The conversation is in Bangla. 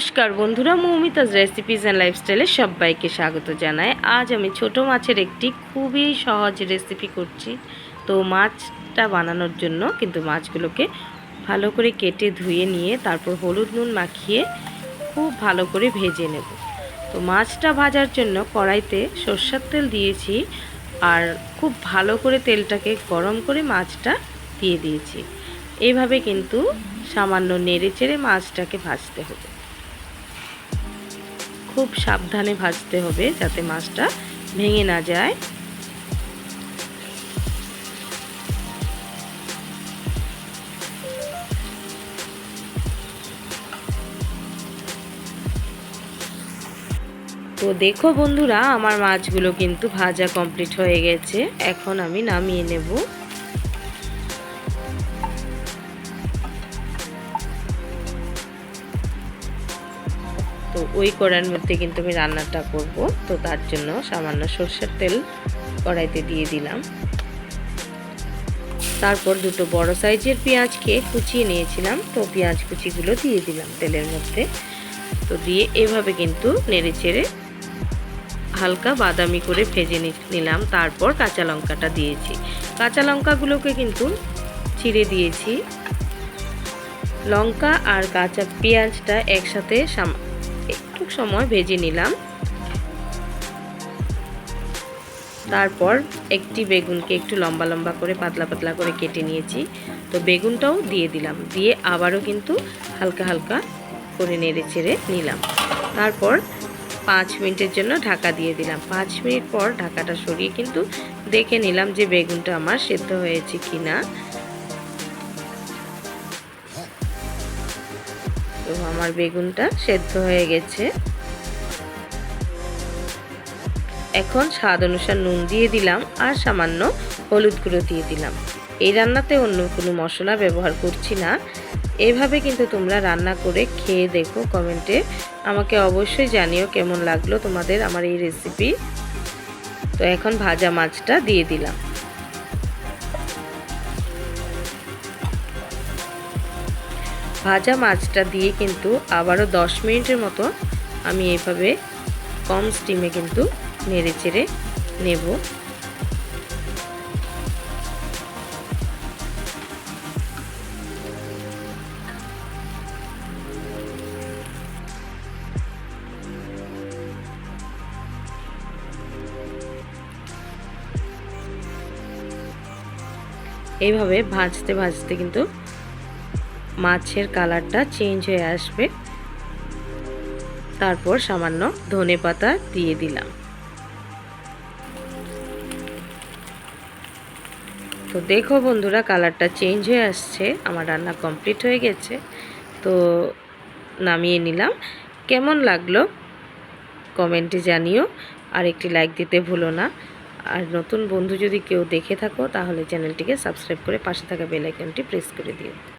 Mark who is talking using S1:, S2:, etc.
S1: নমস্কার বন্ধুরা, মৌমিতাজ রেসিপিস অ্যান্ড লাইফস্টাইলে সবাইকে স্বাগত জানাই। আজ আমি ছোট মাছের একটি খুবই সহজ রেসিপি করছি। তো মাছটা বানানোর জন্য কিন্তু মাছগুলোকে ভালো করে কেটে ধুয়ে নিয়ে তারপর হলুদ নুন মাখিয়ে খুব ভালো করে ভেজে নেব। তো মাছটা ভাজার জন্য কড়াইতে সর্ষের তেল দিয়েছি আর খুব ভালো করে তেলটাকে গরম করে মাছটা দিয়ে দিয়েছি। এইভাবে কিন্তু সামান্য নেড়ে চেড়ে মাছটাকে ভাজতে হবে। খুব সাবধানে ভাজতে হবে যাতে মাছটা ভেঙে না যায়। তো দেখো বন্ধুরা, আমার মাছগুলো কিন্তু ভাজা কমপ্লিট হয়ে গেছে। এখন আমি নামিয়ে নেব। ওই কড়াইয়ের মধ্যে কিন্তু আমি রান্নাটা করব। তো তার জন্য সামান্য সর্ষের তেল কড়াইতে দিয়ে দিলাম। তারপর দুটো বড় সাইজের পেঁয়াজকে কুচিয়ে নিয়েছিলাম। তো পেঁয়াজ কুচিগুলো দিয়ে দিলাম তেলের মধ্যে। তো দিয়ে এভাবে কিন্তু নেড়ে চেড়ে হালকা বাদামি করে ভেজে নিলাম। তারপর কাঁচা লঙ্কাটা দিয়েছি। কাঁচা লঙ্কাগুলোকে কিন্তু ছিঁড়ে দিয়েছি। লঙ্কা আর কাঁচা পেঁয়াজটা একসাথে একটু সময় ভেজে নিলাম। তারপর একটি বেগুনকে একটু লম্বা লম্বা করে, পাতলা পাতলা করে কেটে নিয়েছি। তো বেগুনটাও দিয়ে দিলাম। দিয়ে আবারও কিন্তু হালকা হালকা করে নেড়ে চেড়ে নিলাম। তারপর পাঁচ মিনিটের জন্য ঢাকা দিয়ে দিলাম। পাঁচ মিনিট পর ঢাকাটা সরিয়ে কিন্তু দেখে নিলাম যে বেগুনটা আমার সেদ্ধ হয়েছে কি না তো আমার বেগুনটা সেদ্ধ হয়ে গেছে। এখন স্বাদ অনুসার নুন দিয়ে দিলাম আর সামান্য হলুদ গুঁড়ো দিয়ে দিলাম। এই রান্নাতে অন্য কোনো মশলা ব্যবহার করছি না। এভাবে কিন্তু তোমরা রান্না করে খেয়ে দেখো, কমেন্টে আমাকে অবশ্যই জানিও কেমন লাগল তোমাদের আমার এই রেসিপি তো এখন ভাজা মাছটা দিয়ে দিলাম। ভাজা মাছটা দিয়ে কিন্তু আবারও দশ মিনিটের মতো আমি এইভাবে কম স্টিমে কিন্তু নেড়ে চেড়ে নেব। এইভাবে ভাজতে ভাজতে কিন্তু মাছের কালারটা চেঞ্জ হয়ে আসবে। তারপর সামান্য ধনে পাতা দিয়ে দিলাম। তো দেখো বন্ধুরা, কালারটা চেঞ্জ হয়ে আসছে, আমার রান্না কমপ্লিট হয়ে গেছে। তো নামিয়ে নিলাম। কেমন লাগল? কমেন্টে জানিও, আর একটি লাইক দিতে ভুলো না। আর নতুন বন্ধু যদি কেউ দেখে থাকো, তাহলে চ্যানেলটিকে সাবস্ক্রাইব করে পাশে থাকা বেল আইকনটি প্রেস করে দিও।